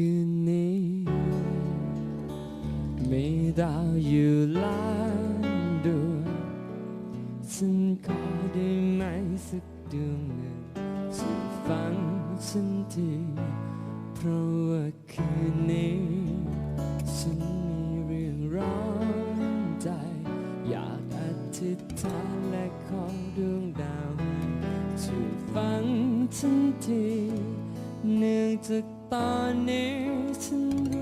คืนนี้มีดาวอยู่ล้านดวงฉันขอได้ไหมสักดวงหนึ่งช่วยฟังฉันทีเพราะว่าคืนนี้ฉันมีเรื่องร้อนใจ อยากอธิษฐานและขอดวงดาวช่วยฟังฉันที นื่องจากตอนนี้ฉัน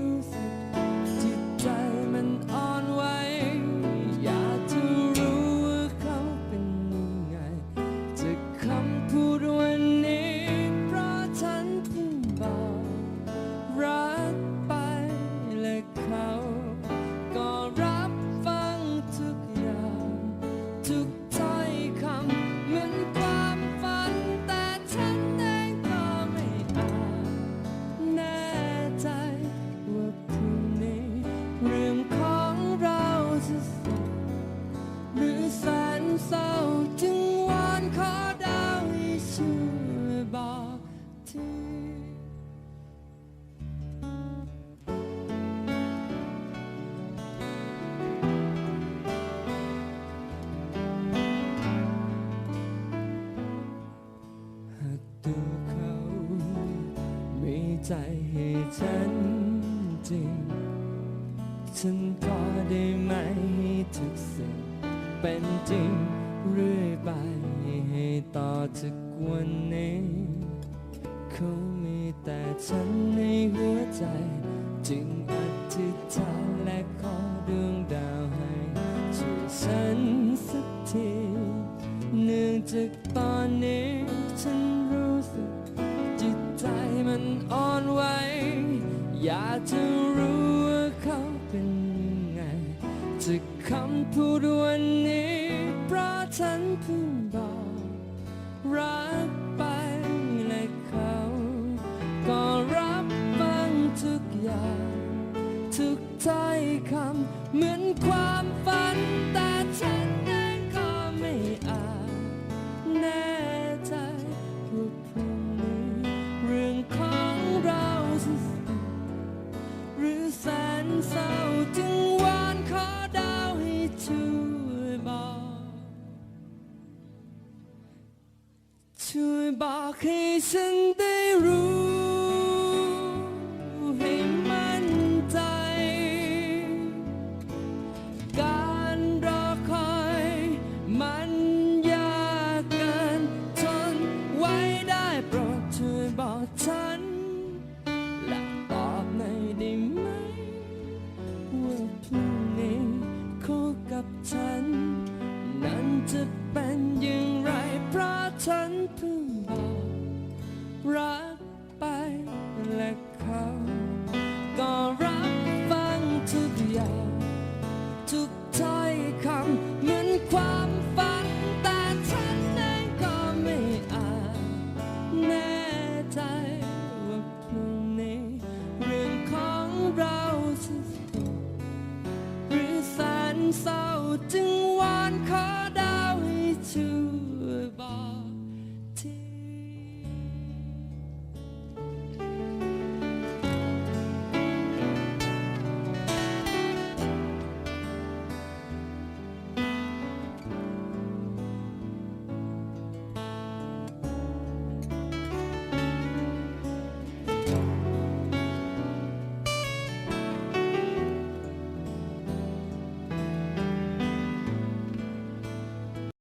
ใจให้ฉันจริง ฉันขอได้ไหมให้ทุกสิ่งเป็นจริงเรื่อยไปให้ต่อจากวันนี้เขามีแต่ฉันในหัวใจ จึงอธิษฐานและขอดวงดาวให้ช่วยฉันสักทีเนื่องจากตอนนี้ฉัน มันอ่อนไหวอยากจะรู้ว่าเขาเป็นยังไงจากคำพูดวันนี้เพราะฉันเพิ่งบอกรักไปและเขาก็รับฟังทุกอย่าง ทุกถ้อยคำเหมือนความ วยบอกให้ฉันได้รู้ ให้มั่นใจ การรอคอยมันยากเกินทนไว้ได้โปรดช่วยบอกฉัน และตอบหน่อยได้ไหม ว่าพรุ่งนี้คู่กับฉัน นั้นจะเป็นอย่างไรเพราะฉันเพิ่อ รักไปและเขาก็รับฟังทุกอย่างทุกถ้อยคำเหมือนความฝันแต่ฉันเองก็ไม่อาจแน่ใจว่าพรุ่งนี้เรื่องของเราจะจบหรือแสนเศร้าจึงวอนขอดาวให้ช่วยบอก